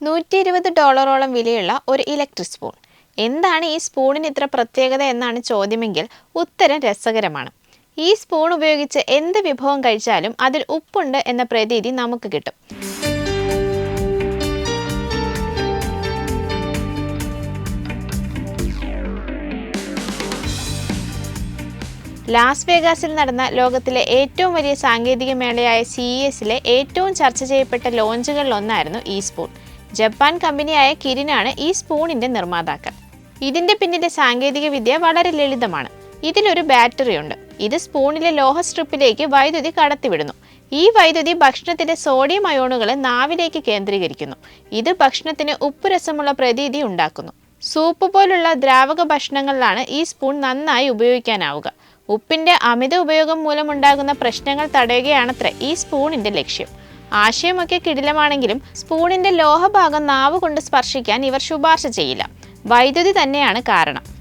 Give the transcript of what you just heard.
നൂറ്റി ഇരുപത് ഡോളറോളം വിലയുള്ള ഒരു ഇലക്ട്രിക് സ്പൂൺ. എന്താണ് ഈ സ്പൂണിന് ഇത്ര പ്രത്യേകത എന്നാണ് ചോദ്യമെങ്കിൽ ഉത്തരം രസകരമാണ്. ഈ സ്പൂൺ ഉപയോഗിച്ച് എന്ത് വിഭവം കഴിച്ചാലും അതിൽ ഉപ്പുണ്ട് എന്ന പ്രതീതി നമുക്ക് കിട്ടും. ലാസ് വേഗാസിൽ നടന്ന ലോകത്തിലെ ഏറ്റവും വലിയ സാങ്കേതിക മേളയായ സി ഇ എസിലെ ഏറ്റവും ചർച്ച ചെയ്യപ്പെട്ട ലോഞ്ചുകളിലൊന്നായിരുന്നു ഈ സ്പൂൺ. ജപ്പാൻ കമ്പനിയായ കിരിനാണ് ഈ സ്പൂണിന്റെ നിർമ്മാതാക്കൾ. ഇതിന്റെ പിന്നിലെ സാങ്കേതിക വിദ്യ വളരെ ലളിതമാണ്. ഇതിലൊരു ബാറ്ററി ഉണ്ട്. ഇത് സ്പൂണിലെ ലോഹ സ്ട്രിപ്പിലേക്ക് വൈദ്യുതി കടത്തിവിടുന്നു. ഈ വൈദ്യുതി ഭക്ഷണത്തിന്റെ സോഡിയം അയോണുകളെ നാവിലേക്ക് കേന്ദ്രീകരിക്കുന്നു. ഇത് ഭക്ഷണത്തിന് ഉപ്പ് ഉപ്പുരസമുള്ള പ്രതീതി ഉണ്ടാക്കുന്നു. സൂപ്പ് പോലുള്ള ദ്രാവക ഭക്ഷണങ്ങളിലാണ് ഈ സ്പൂൺ നന്നായി ഉപയോഗിക്കാനാവുക. ഉപ്പിന്റെ അമിത ഉപയോഗം മൂലമുണ്ടാകുന്ന പ്രശ്നങ്ങൾ തടയുകയാണത്ര ഈ സ്പൂണിന്റെ ലക്ഷ്യം. ആശയമൊക്കെ കിടിലമാണെങ്കിലും സ്പൂണിന്റെ ലോഹഭാഗം നാവ് കൊണ്ട് സ്പർശിക്കാൻ ഇവർ ശുപാർശ ചെയ്യില്ല. വൈദ്യുതി തന്നെയാണ് കാരണം.